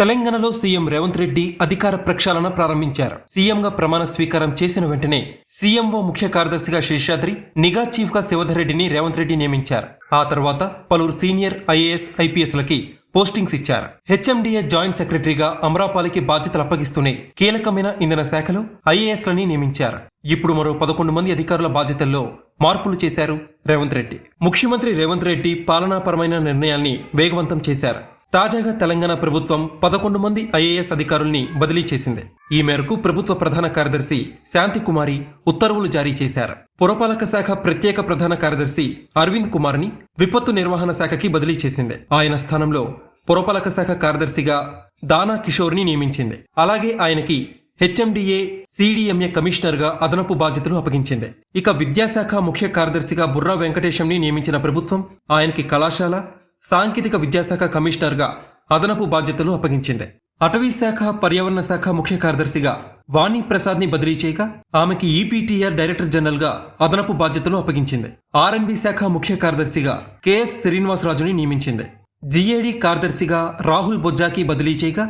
తెలంగాణలో సీఎం రేవంత్ రెడ్డి అధికార ప్రక్షాళన ప్రారంభించారు. సీఎంగా ప్రమాణ స్వీకారం చేసిన వెంటనే సీఎంఓ ముఖ్య కార్యదర్శిగా శేషాద్రి నిఘా చీఫ్గా శివధర్ రెడ్డిని రేవంత్ రెడ్డి నియమించారు. ఆ తర్వాత పలువురు సీనియర్ ఐఏఎస్ ఐపీఎస్లకి పోస్టింగ్స్ ఇచ్చారు. హెచ్ఎండిఏ జాయింట్ సెక్రటరీగా అమరాపాలికి బాధ్యతలు అప్పగిస్తూనే కీలకమైన ఇంధన శాఖలో ఐఏఎస్ లని నియమించారు. ఇప్పుడు మరో పదకొండు మంది అధికారుల బాధ్యతల్లో మార్పులు చేశారు రేవంత్ రెడ్డి. ముఖ్యమంత్రి రేవంత్ రెడ్డి పాలనాపరమైన నిర్ణయాల్ని వేగవంతం చేశారు. తాజాగా తెలంగాణ ప్రభుత్వం పదకొండు మంది ఐఏఎస్ అధికారుల్ని బదిలీ చేసింది. ఈ మేరకు ప్రభుత్వ ప్రధాన కార్యదర్శి శాంతి కుమారి ఉత్తర్వులు జారీ చేశారు. పురపాలక శాఖ ప్రత్యేక ప్రధాన కార్యదర్శి అరవింద్ కుమార్ని విపత్తు నిర్వహణ శాఖకి బదిలీ చేసింది. ఆయన స్థానంలో పురపాలక శాఖ కార్యదర్శిగా దానా కిషోర్ని నియమించింది. అలాగే ఆయనకి హెచ్ఎండిఏ సిడిఎంఏ కమిషనర్గా అదనపు బాధ్యతలు అప్పగించింది. ఇక విద్యాశాఖ ముఖ్య కార్యదర్శిగా బుర్రా వెంకటేశంని నియమించిన ప్రభుత్వం ఆయనకి కళాశాల సాంకేతిక విద్యాశాఖ కమిషనర్గా అదనపు బాధ్యతలు అప్పగించింది. అటవీ శాఖ పర్యావరణ శాఖ ముఖ్య కార్యదర్శిగా వాణి ప్రసాద్ని బదిలీ చేయగా ఆమెకి ఈపీటీఆర్ డైరెక్టర్ జనరల్గా అదనపు బాధ్యతలు అప్పగించింది. ఆర్ఎన్బి శాఖ ముఖ్య కార్యదర్శిగా కెఎస్ శ్రీనివాసరాజుని నియమించింది. జిఏడి కార్యదర్శిగా రాహుల్ బొజ్జాకి బదిలీ చేయగా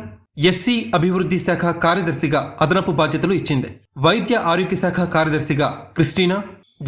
ఎస్సీ అభివృద్ధి శాఖ కార్యదర్శిగా అదనపు బాధ్యతలు ఇచ్చింది. వైద్య ఆరోగ్య శాఖ కార్యదర్శిగా క్రిస్టీనా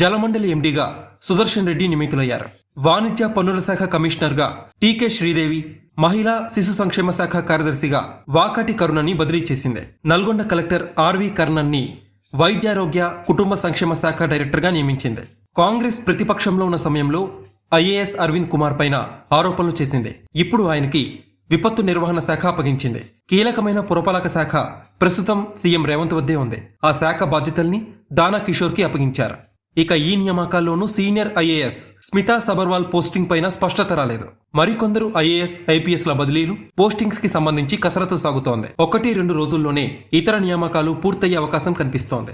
జలమండలి ఎండీగా సుదర్శన్ రెడ్డి నియమితులయ్యారు. వాణిజ్య పన్నుల శాఖ కమిషనర్గా టీకే శ్రీదేవి మహిళా శిశు సంక్షేమ శాఖ కార్యదర్శిగా వాకాటి కరుణని బదిలీ చేసింది. నల్గొండ కలెక్టర్ ఆర్వి కర్ణన్ని వైద్యారోగ్య కుటుంబ సంక్షేమ శాఖ డైరెక్టర్గా నియమించింది. కాంగ్రెస్ ప్రతిపక్షంలో ఉన్న సమయంలో ఐఏఎస్ అరవింద్ కుమార్ పైన ఆరోపణలు చేసింది. ఇప్పుడు ఆయనకి విపత్తు నిర్వహణ శాఖ అప్పగించింది. కీలకమైన పురపాలక శాఖ ప్రస్తుతం సీఎం రేవంత్ వద్దే ఉంది. ఆ శాఖ బాధ్యతల్ని దానా కిషోర్కి అప్పగించారు. ఇక ఈ నియామకాల్లోనూ senior IAS Smita Sabharwal posting పైన స్పష్టత రాలేదు. మరికొందరు ఐఏఎస్ ఐపీఎస్ ల బదిలీలు పోస్టింగ్స్కి సంబంధించి కసరత్తు సాగుతోంది. ఒకటి రెండు రోజుల్లోనే ఇతర నియామకాలు పూర్తయ్యే అవకాశం కనిపిస్తోంది.